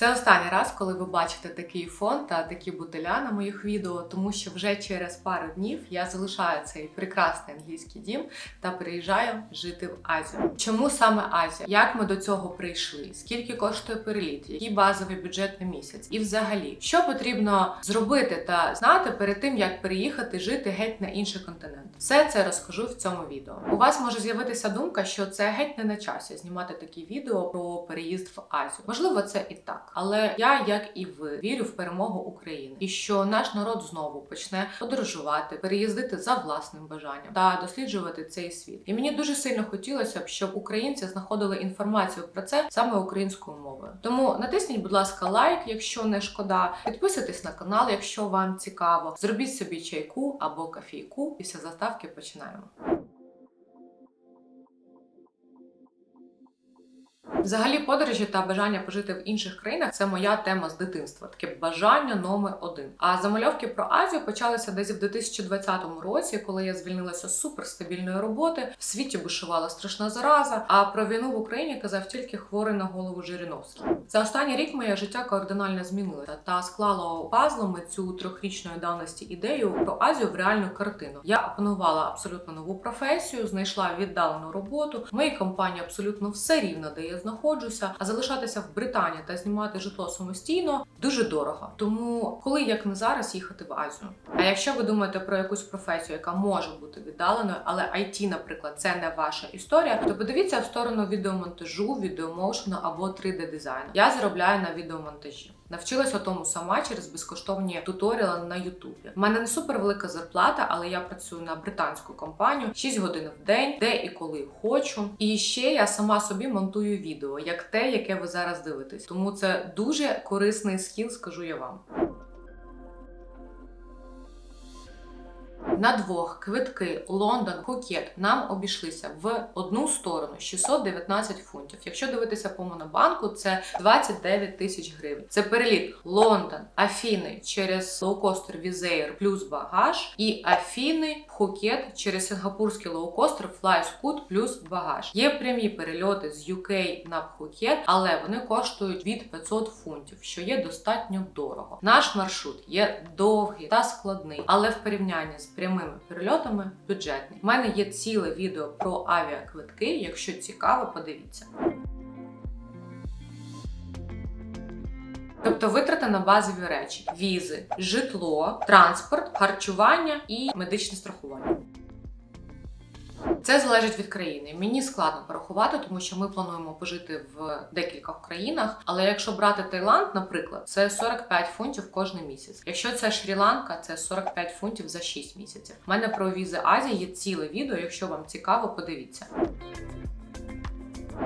Це останній раз, коли ви бачите такий фон та такі бутиля на моїх відео, тому що вже через пару днів я залишаю цей прекрасний англійський дім та переїжджаю жити в Азію. Чому саме Азія? Як ми до цього прийшли? Скільки коштує переліт? Який базовий бюджет на місяць? І взагалі, що потрібно зробити та знати перед тим, як переїхати жити геть на інший континент? Все це розкажу в цьому відео. У вас може з'явитися думка, що це геть не на часі знімати такі відео про переїзд в Азію. Можливо, це і так, але я, як і ви, вірю в перемогу України і що наш народ знову почне подорожувати, переїздити за власним бажанням та досліджувати цей світ. І мені дуже сильно хотілося б, щоб українці знаходили інформацію про це саме українською мовою. Тому натисніть, будь ласка, лайк, якщо не шкода. Підписуйтесь на канал, якщо вам цікаво. Зробіть собі чайку або кофійку. Після заставки починаємо. Взагалі, подорожі та бажання пожити в інших країнах це моя тема з дитинства, таке бажання номер один. А замальовки про Азію почалися десь в 2020 році, коли я звільнилася з суперстабільної роботи. В світі бушувала страшна зараза. А про війну в Україні казав тільки хворий на голову Жириновський. За останній рік моє життя кардинально змінилося та склало пазлами цю трьохрічної давності ідею про Азію в реальну картину. Я опанувала абсолютно нову професію, знайшла віддалену роботу. В моїй компанії абсолютно все рівно, я знаходжуся, а залишатися в Британії та знімати житло самостійно дуже дорого. Тому коли як не зараз їхати в Азію. А якщо ви думаєте про якусь професію, яка може бути віддаленою, але IT, наприклад, це не ваша історія, то подивіться в сторону відеомонтажу, відеомоушену або 3D дизайну. Я заробляю на відеомонтажі. Навчилася тому сама через безкоштовні туторіали на Ютубі. У мене не супер велика зарплата, але я працюю на британську компанію 6 годин в день, де і коли хочу. І ще я сама собі монтую відео, як те, яке ви зараз дивитесь. Тому це дуже корисний скіл, скажу я вам. На двох квитки Лондон Пхукет нам обійшлися в одну сторону 619 фунтів. Якщо дивитися по монобанку, це 29 тисяч гривень. Це переліт Лондон, Афіни через лоукостер Візеєр плюс багаж, і Афіни Пхукет через сингапурський лоукостер FlyScoot плюс багаж. Є прямі перельоти з UK на Пхукет, але вони коштують від 500 фунтів, що є достатньо дорого. Наш маршрут є довгий та складний, але в порівнянні з прямими перельотами бюджетний. У мене є ціле відео про авіаквитки. Якщо цікаво, подивіться. Тобто витрати на базові речі: візи, житло, транспорт, харчування і медичне страхування. Це залежить від країни. Мені складно порахувати, тому що ми плануємо пожити в декількох країнах. Але якщо брати Таїланд, наприклад, це 45 фунтів кожен місяць. Якщо це Шрі-Ланка, це 45 фунтів за 6 місяців. У мене про візи Азії є ціле відео. Якщо вам цікаво, подивіться.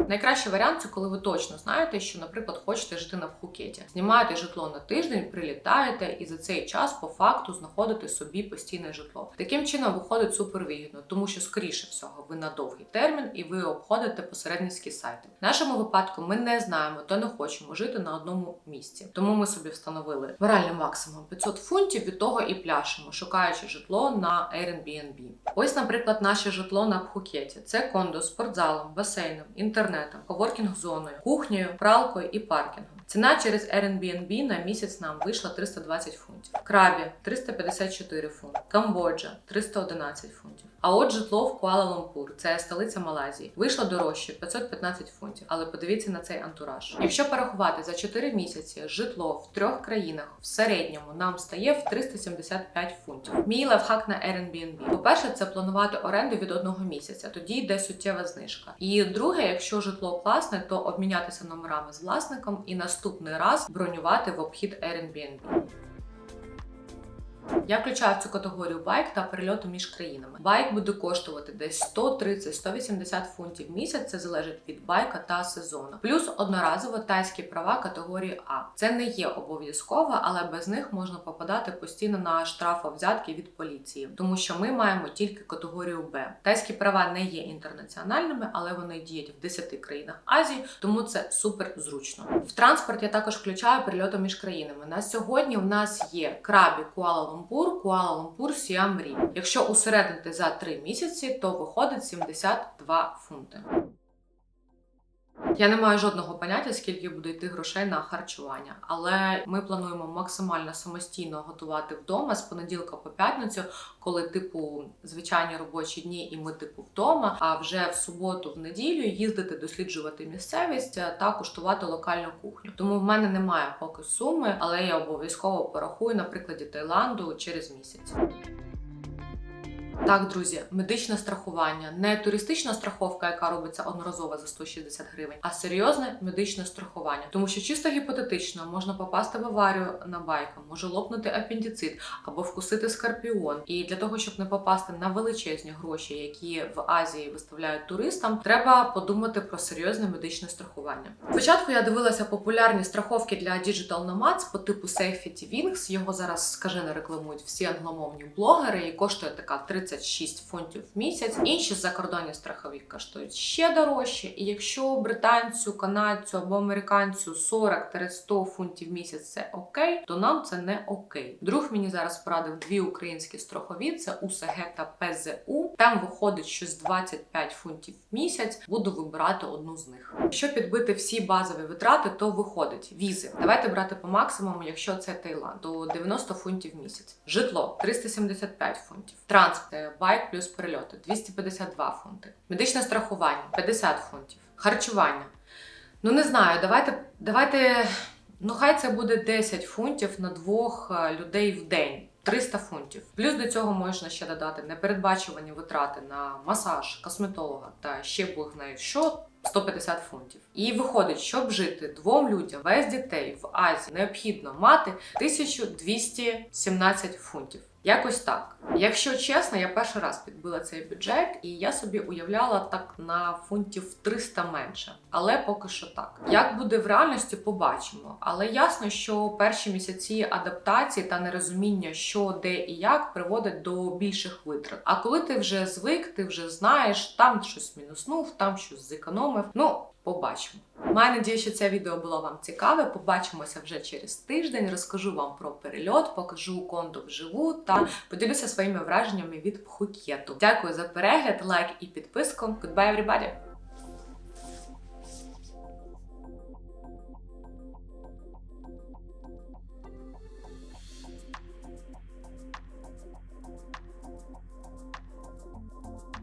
Найкращий варіант це коли ви точно знаєте, що, наприклад, хочете жити на Пхукеті. Знімаєте житло на тиждень, прилітаєте і за цей час по факту знаходите собі постійне житло. Таким чином виходить супервигідно, тому що, скоріше всього, ви на довгий термін і ви обходите посередницькі сайти. В нашому випадку ми не знаємо та не хочемо жити на одному місці. Тому ми собі встановили варальний максимум 500 фунтів, від того і пляшемо, шукаючи житло на Airbnb. Ось, наприклад, наше житло на Пхукеті. Це кондо з спортзалом, басейном, інтернетом, коворкінг-зоною, кухнею, пралкою і паркінгом. Ціна через Airbnb на місяць нам вийшла 320 фунтів. Крабі 354 фунти. Камбоджа 311 фунтів. А от житло в Куала-Лумпур, це столиця Малайзії, вийшло дорожче 515 фунтів. Але подивіться на цей антураж. Якщо порахувати за 4 місяці житло в трьох країнах в середньому нам стає в 375 фунтів. Мій лайфхак на Airbnb. По-перше, це планувати оренду від одного місяця, тоді йде суттєва знижка. І друге, якщо житло класне, то обмінятися номерами з власником і наступний раз бронювати в обхід Airbnb. Я включаю цю категорію байк та перельоти між країнами. Байк буде коштувати десь 130-180 фунтів в місяць. Це залежить від байка та сезону. Плюс одноразово тайські права категорії А. Це не є обов'язково, але без них можна попадати постійно на штрафовзятки від поліції, тому що ми маємо тільки категорію Б. Тайські права не є інтернаціональними, але вони діють в 10 країнах Азії, тому це супер зручно. В транспорт я також включаю перельоти між країнами. На сьогодні в нас є крабі Куала-Лумпур, Куала-Лумпур, Сіам. Якщо усередити за 3 місяці, то виходить 72 фунти. Я не маю жодного поняття, скільки буде йти грошей на харчування, але ми плануємо максимально самостійно готувати вдома з понеділка по п'ятницю, коли типу звичайні робочі дні, і ми типу вдома. А вже в суботу, в неділю їздити досліджувати місцевість е, та куштувати локальну кухню. Тому в мене немає поки суми, але я обов'язково порахую на прикладі Таїланду через місяць. Так, друзі, медичне страхування, не туристична страховка, яка робиться одноразово за 160 гривень, а серйозне медичне страхування. Тому що чисто гіпотетично можна попасти в аварію на байка, може лопнути апендицит або вкусити скорпіон. І для того, щоб не попасти на величезні гроші, які в Азії виставляють туристам, треба подумати про серйозне медичне страхування. Спочатку я дивилася популярні страховки для Digital Nomads по типу Safety Wings. Його зараз скажено рекламують всі англомовні блогери, і коштує така 36 фунтів в місяць. Інші закордонні страхові коштують ще дорожче. І якщо британцю, канадцю або американцю 40-100 фунтів в місяць це окей, то нам це не окей. Друг мені зараз порадив дві українські страхові: це УСГ та ПЗУ. Там виходить щось 25 фунтів в місяць. Буду вибирати одну з них. Якщо підбити всі базові витрати, то виходить візи. Давайте брати по максимуму, якщо це Таїланд, то 90 фунтів в місяць. Житло 375 фунтів. Транспорт, байк плюс перельоти 252 фунти. Медичне страхування 50 фунтів. Харчування. Ну не знаю, давайте, давайте. Ну, хай це буде 10 фунтів на двох е, людей в день. 300 фунтів. Плюс до цього можна ще додати непередбачувані витрати на масаж, косметолога та ще Бог знає що. 150 фунтів. І виходить, щоб жити двом людям без дітей в Азії, необхідно мати 1217 фунтів. Якось так. Якщо чесно, я перший раз підбила цей бюджет, і я собі уявляла так на фунтів 300 менше. Але поки що так. Як буде в реальності, побачимо. Але ясно, що перші місяці адаптації та нерозуміння, що де і як, приводить до більших витрат. А коли ти вже звик, ти вже знаєш, там щось мінуснув, там щось зекономив. Ну. Побачимо. Маю надію, що це відео було вам цікаве. Побачимося вже через тиждень. Розкажу вам про перельот, покажу конту вживу та поділюся своїми враженнями від Пхукету. Дякую за перегляд, лайк і підписку. Goodbye, everybody!